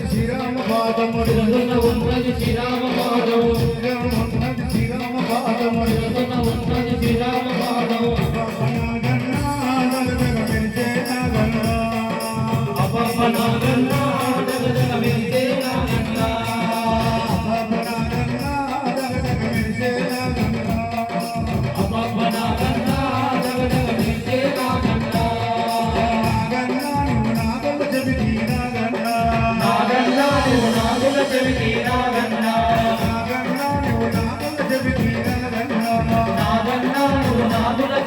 శ్రీరామ పాదము శ్రీరామ పాదము శ్రీరామ పాదము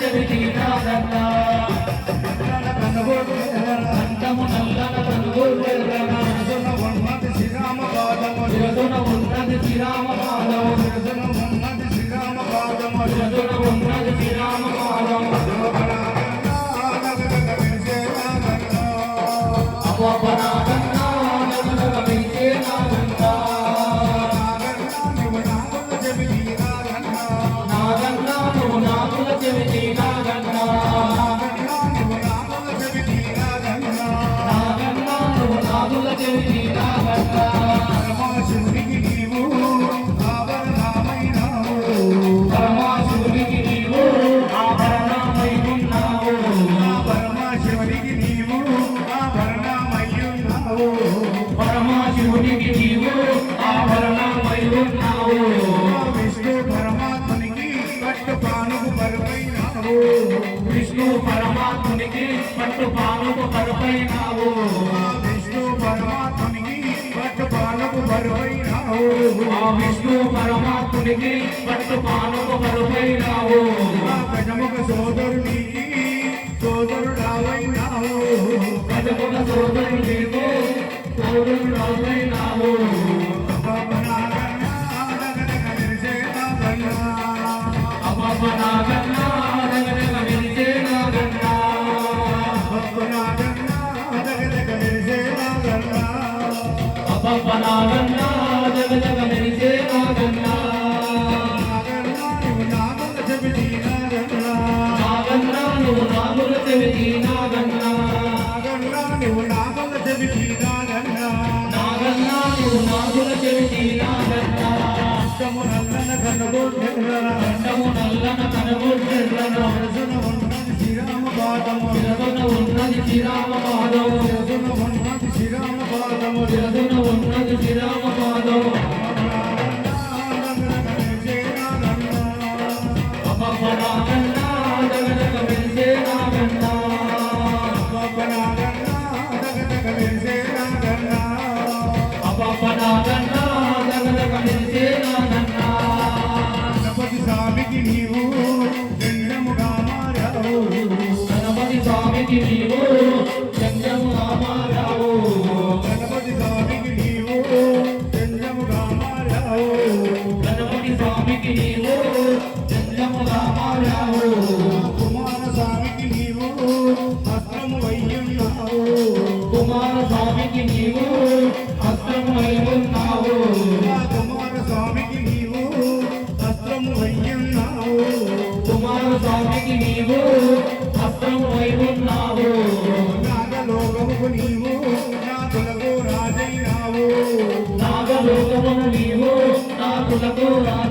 నాగుల విష్ణు పరమాత్మునికి పట్టు పానుకు పరుపైనావు పానుకు పరుపైనావు ఆ విష్ణు పరమాత్మునికి పట్టు పానుకు పరుపైనావు ప్రజముఖ సోదరునికి సోదరుడావైనావు ప్రజముల సోదరు నీకు అపప నాగన్న జగజగ వెలిసే నాగన్న. నాగన్న నువ్వు నాగుల చెవికి నాగన్న. నాగన్న నువ్వు నాగుల నల్లన శ్రీరామ పాదము ఉన్నది శ్రీరామ పాదము శ్రీరామ పాదము ఉన్నది శ్రీరామ పాదము అపప నాగన్న గణపతి స్వామికి నీవు మారావు గణపతి స్వామికి నీవు 何?